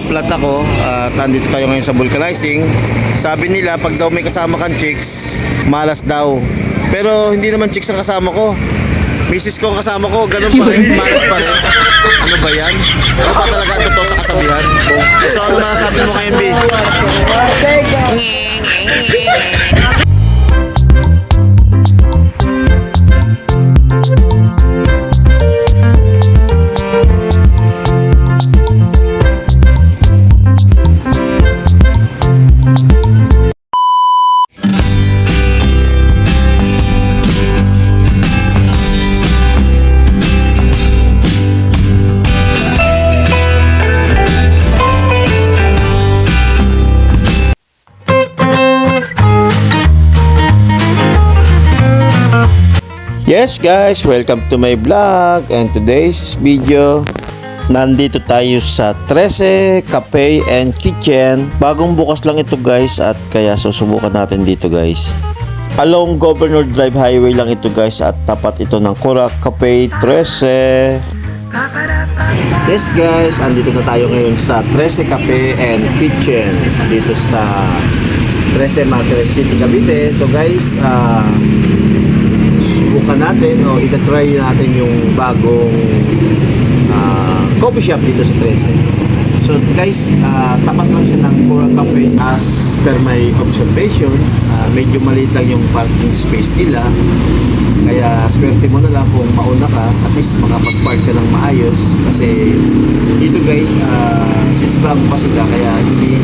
nagulat ako at andito tayo ngayon sa vulcanizing. Sabi nila pag daw may kasama kang chicks, malas daw. Pero hindi naman chicks ang kasama ko. Misis ko ang kasama ko, ganun pa rin, malas pa rin. Ano ba yan? Ano ba talaga ang totoo sa kasabihan? So ano masasabi mo ngayon, B? Yes guys, welcome to my vlog. And today's video Nandito tayo sa 13 Cafe and Kitchen. Bagong bukas lang ito guys at kaya susubukan natin dito guys. Along Governor Drive Highway lang ito guys at tapat ito ng Corac Cafe 13 Yes guys, andito na tayo ngayon sa 13 Cafe and Kitchen. Dito sa 13 Martires City, Cavite. So guys, ah subukan natin o itatry natin yung bagong ah, coffee shop dito sa 13. So guys, ah, tapat lang siya ng Pura Cafe as per my observation. ah, medyo maliit lang yung parking space nila. Kaya swerte mo na lang kung mauna ka, at least makapag-park ka ng maayos. Kasi dito guys, ah, since bago pa sila, kaya hindi,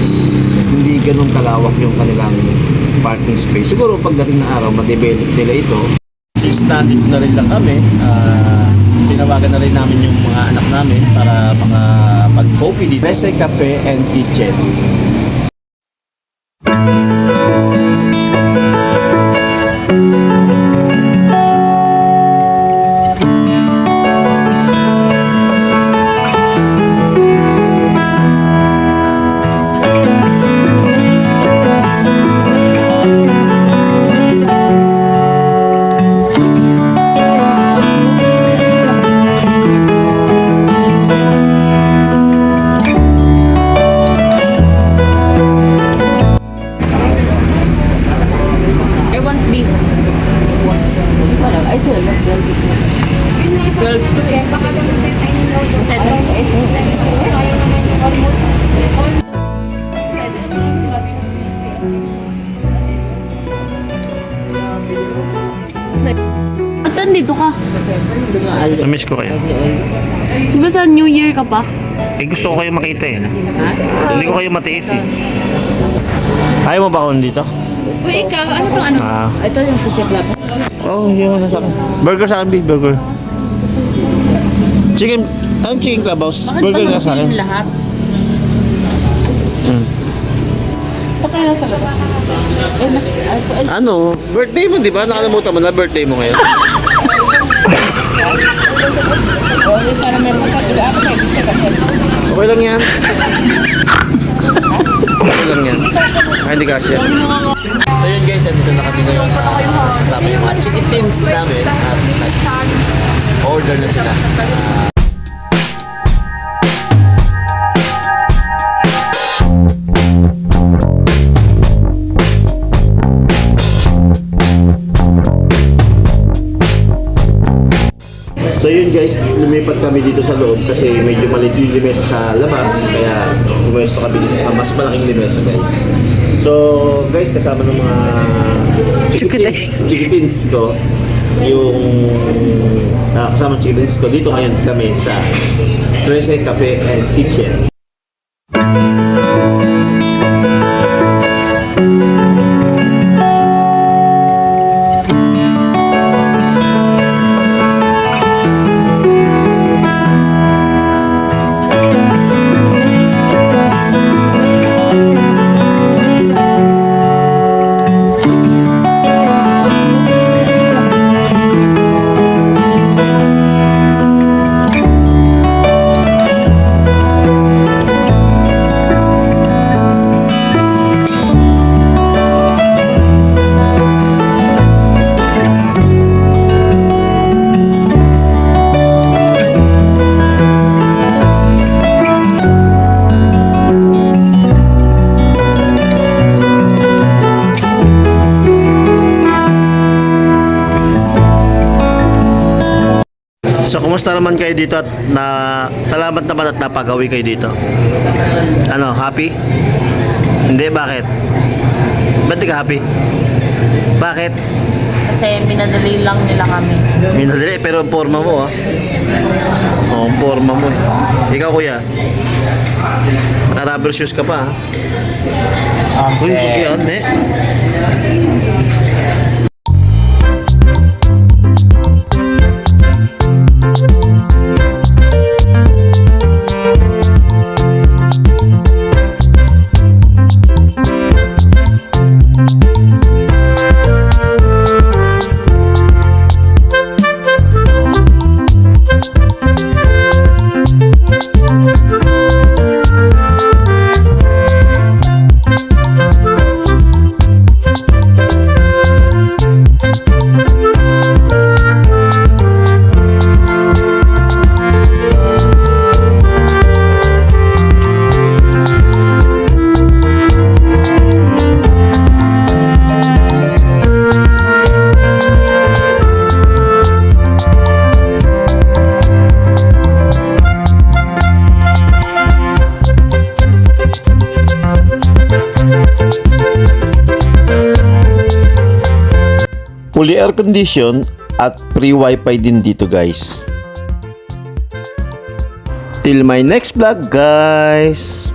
hindi ganun kalawak yung kanilang parking space. Siguro pagdating ng araw, ma-develop nila ito since nandito na rin lang kami, ah, tinawagan na rin namin yung mga anak namin para makapag-coffee dito. Rese Cafe and Kitchen. Ay, 12. 12. 12. Seven. Basta dito ka. Namiss ko kayo. Di ba sa New Year ka pa? Eh gusto ko kayo makita eh. Hindi ko kayo matiis eh. Ayaw mo ba ako dito? Uy, ikaw. Ano to ano? Ah. Ito yung puchet lang. Oh, yun ano sa akin. Burger sa akin, B. Burger. Chicken, anong chicken clubhouse? Burger nga sa akin. lahat? Mm. Baka nasa labas. Eh, mas... ay, Ano? Birthday mo, di ba? Nakalimutan mo na birthday mo ngayon. Okay lang yan. lang yan. Ay, hindi kasya. So yun guys, andito na kami ngayon. Uh, kasama yung mga chicken namin. At nag-order na sila. Ah, lumipat kami dito sa loob kasi medyo maliit yung limesa sa labas kaya pumwesto kami dito sa mas malaking limesa guys. So guys, kasama ng mga chikitins, chikitins ko yung ah, kasama ng chikitins ko dito ngayon kami sa 13 Cafe and Kitchen. So, kumusta naman kayo dito at na salamat naman at napagawi kayo dito? Ano, happy? Hindi, bakit? Ba't di ka happy? Bakit? Kasi minadali lang nila kami. Minadali, pero ang forma mo ah. Oo, ang forma mo eh. Ikaw kuya, naka-rubber shoes ka pa ah. Uy, yan eh. Fully air condition at free wifi din dito guys. Till my next vlog guys!